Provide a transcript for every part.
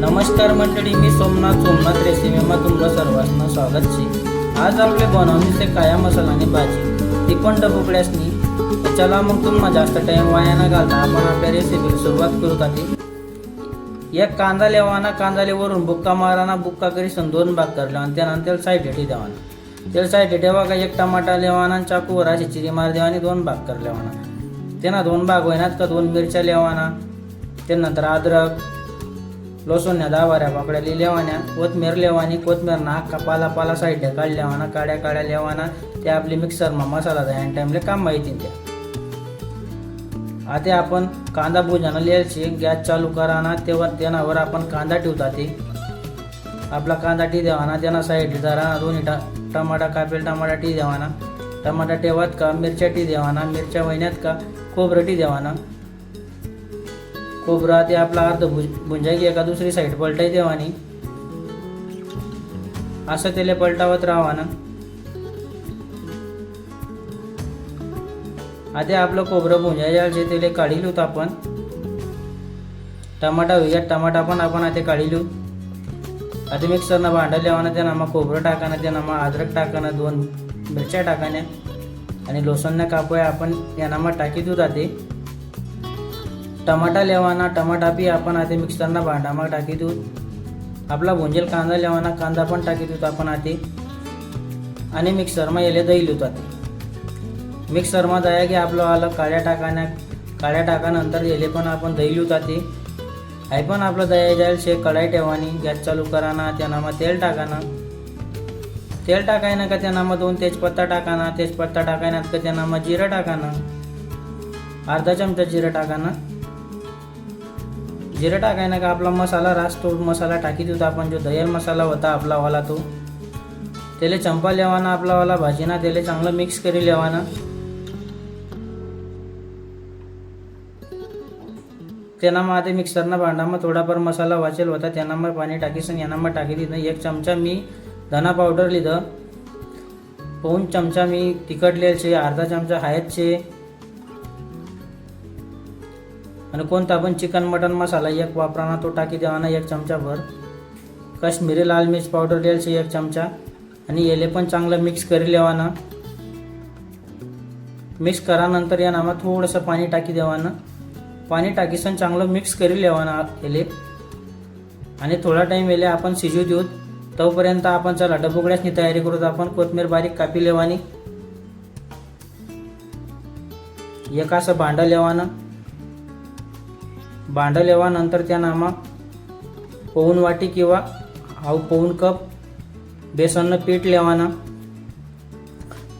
नमस्कार मंडळी मी सोमनाथ सोमनाथ रेसिपीमा तुमचं सर्वांना स्वागत छे आज आपले बनवणीचे काया काया आणि भाजी. ती पण डबुकड्यासनी चला मग तुम्हाला जास्त टाइम वाया न घालता आपण आपल्या रेसिपीला सुरुवात करू का ती? एक कांदा लेवाना कांदा वरून बुक्का माराना बुक्का करीसन दोन भाग करला आणि त्यानंतर त्याला साईड हेठी द्यावाना त्याला साईड ठेवा का एक टमाटा लेवाना आणि चाकूवर अशी चिरी मार देवानी दोन भाग कर लेवाना. त्यांना दोन भाग होईनात का दोन मिरच्या लेवाना? त्यानंतर अद्रक लसूण दहा बाऱ्या पाकड्या कोथमेर कोथमीर लेवानी कोथमीर ना का पाला पाला साईड काढ लेवाना काड्या काड्या लेवाना ते आपली मिक्सरमा मसाला द्या आणि टाइमले काम माहिती त्या आता आपण कांदा भुजानं लिहायची गॅस चालू कराना तेव्हा त्यानावर आपण कांदा ठेवता ते. आपला कांदा टी देवाना त्यांना साईड जरा दोन्ही टा टमाटा कापेल टमाटा टी देवाना. टमाटा ठेवत का? मिरच्या टी देवाना. मिरच्या महिन्यात का? खोबरं टी देवाना. कोबरा ते आपला अर्ध भुज भुंजाई एका दुसरी साईड पलटाई देवानी. असं त्याला पलटावत राहावा ना आता आपलं खोबरं जायचे त्याला काढी लिहूत आपण. टमाटा होईया टमाटा पण आपण आता काढी लिहू आता मिक्सरनं भांडं लेवाना त्यांना मग खोबरं टाकाना त्यांना मग अद्रक टाकाना दोन मिरच्या टाकान्या. आणि लोसणनं कापूया आपण यांना मग टाकी देऊ टमाटा लेवाना टमाटा बी आपण आधी मिक्सरना भांडामा टाकी देऊ. आपला भुंजेल कांदा लेवाना कांदा पण टाकी देऊ आपण आधी. आणि मिक्सरमा येले दही लिहतो आधी. मिक्सरमा दया की आपलं आलं काळ्या टाकाण्या काळ्या टाकानंतर येले पण आपण दही लिहतो आधी. आई पण आपलं दया जाईल शे कढाई ठेवानी गॅस चालू कराना त्यांना मग तेल टाकाना. तेल टाकायना का त्यांना मग दोन तेजपत्ता टाकाना तेजपत्ता टाकायना का त्यांना मग जिरं टाकाना. अर्धा चमचा जिरं टाकाना. जिरं टाकायना का आपला मसाला रास तो मसाला टाकी होता आपण जो दयल मसाला होता आपलावाला तो. त्याला चंपा लेवाना आपलावाला भाजीना त्याला चांगलं मिक्स करी लेवाना. त्यांना मग आता मिक्सरना भांडामा थोडाफार मसाला वाचेल होता. त्यांना मग पाणी टाकीसन यांना मग टाकी दिलं एक चमचा मी धना पावडर लिहिलं. पाऊन चमचा मी तिखट लिहायचे अर्धा चमचा हळदचे आणि कोणता पण चिकन मटन मसाला एक वापराना तो टाकी देवाना एक चमचा भर. काश्मीरी लाल मिर्च पावडर द्यायची एक चमचा. आणि येले पण चांगलं मिक्स करी लेवाना. मिक्स करानंतर या नामा थोडंसं पाणी टाकी देवानं. पाणी टाकीसन चांगलं मिक्स करी लेवाना येले. आणि थोडा टाईम येले आपण शिजू देऊ. तोपर्यंत आपण चला डबुकड्यासनी तयारी करूत आपण कोथमीर बारीक कापी लेवानी. एक असं भांडं लेवानं. भांडं लेवानंतर त्या नामा पोहून वाटी किंवा हाव पोहून कप बेसननं पीठ लेवाना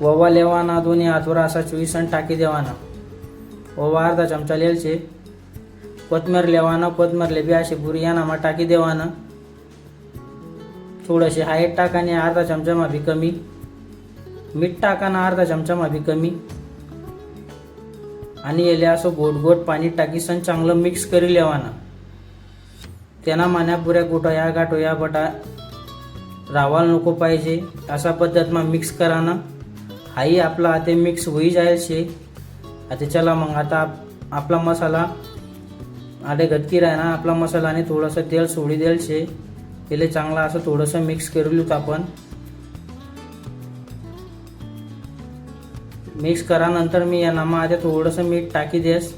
ओवा लेवाना दोन्ही हातवर असा चोवीसन टाकी देवाना. ओवा अर्धा चमचा लिहायचे कोथमेर लेवाना कोथमेर लेबी अशी बुरी या नामा टाकी देवाना. थोडंसे हाईट टाकाने अर्धा चमचा माफी कमी मीठ टाकाना अर्धा चमचा माफी कमी. आणि येले असं गोट गोट पाणी टाकीसन चांगलं मिक्स करी लेवाना. त्यांना मान्या या गोटया गाठोया बटा. रावाल नको पाहिजे असा पद्धत मग मिक्स कराना. हाही आपला आता मिक्स होई जाईल शे. आता चला मग आता आप- आपला मसाला आडे घटकी राहणार ना आपला मसाला आणि थोडंसं तेल सोडी देल शे. त्याला चांगला असं थोडंसं मिक्स करू आपण. मिक्स करानंतर मी या नामा आधी थोडंसं मीठ टाकी देस.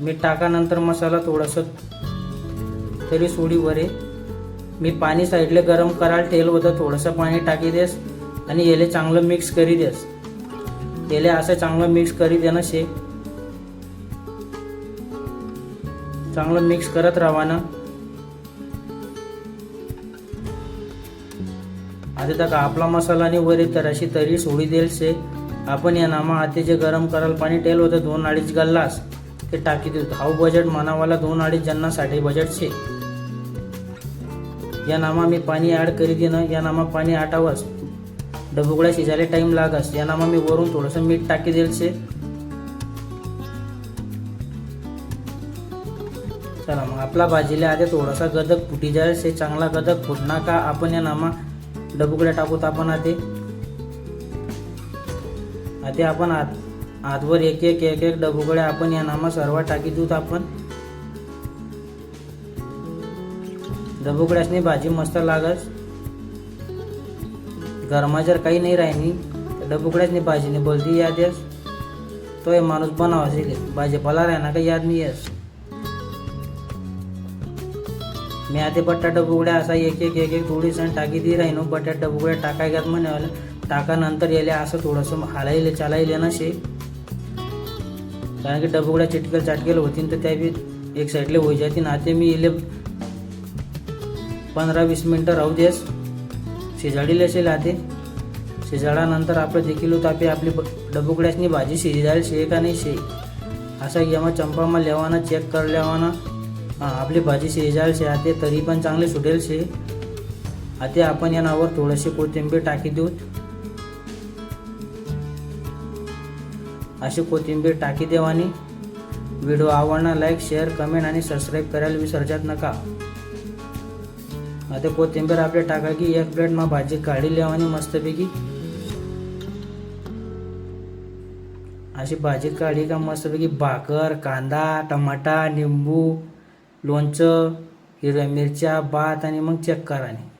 मीठ टाकानंतर मसाला थोडंसं तरी सोडी बरे मी पाणी साईडले गरम करायला तेल होतं थोडंसं पाणी टाकी देस आणि याले चांगलं मिक्स करी देस. याले असं चांगलं मिक्स करी देणं शे. चांगलं मिक्स करत राहावानं आता तक आपला मसाला आणि वरी तर अशी तरी सोडी देल शे आपण या नामा आते जे गरम करायला पाणी टेल होतं दोन अडीच गल्लास. ते टाकी देऊ हाऊ बजेट मनावाला दोन अडीच जणांसाठी बजेट शे. या नामा मी पाणी ॲड करी देणं या नामा पाणी आटावस. डबुगड्या शिजायला टाईम लागस. या नामा मी वरून थोडंसं मीठ टाकी देल शे. चला मग आपला भाजीला आधी थोडासा गदक फुटी जायचे चांगला गदक फुटना का? आपण या नामा डबुकड्या टाकूत आपण आधी. आधी आपण आत आतवर एक एक एक एक डबुकड्या आपण या नामा सर्व टाकी देऊत आपण. डबुकड्यासनी भाजी मस्त लागस. घरमा जर काही नाही राहिनी तर डबुकड्यासनी भाजीने बोलती याद येस. तो हे माणूस बनावा भाजीपाला राहणार काही याद नाही येस. मी आधी बटाटा डबुकड्या असा एक एक एक एक थोडी सण टाकी दी राहिनो बटाटा डबुकड्या टाकाय घ्यात म्हणे टाकानंतर नंतर असं थोडंसं हालायले चालायले ना शे. कारण की डबुगड्या चिटकेल चाटकेल होतीन तर त्या बी एक साईडले होई जातील आता मी येले पंधरा वीस मिनटं राहू देस. शिजाडील असेल आते शिजाडानंतर आपलं देखील तापी आपली आपली भाजी शिजायला शे का नाही शे? असा यमा चंपामा लेवाना चेक कर लेवाना. हां आपली भाजी शिजायला शे आते तरी पण चांगले सुटेल शे. आते आपण या नावावर थोडीशी कोथिंबीर टाकी देऊ. अशी कोथिंबीर टाकी देवानी. व्हिडिओ आवडणार लाईक शेअर कमेंट आणि सबस्क्राईब करायला विसरजात नका. आता कोथिंबीर आपले टाका की एक प्लेट मग भाजी काढी लेवानी मस्तपैकी. अशी भाजी काढी का मस्तपैकी भाकर कांदा टमाटा निंबू. लोणचं हिरव्या मिरच्या भात आणि मग चेक आणि.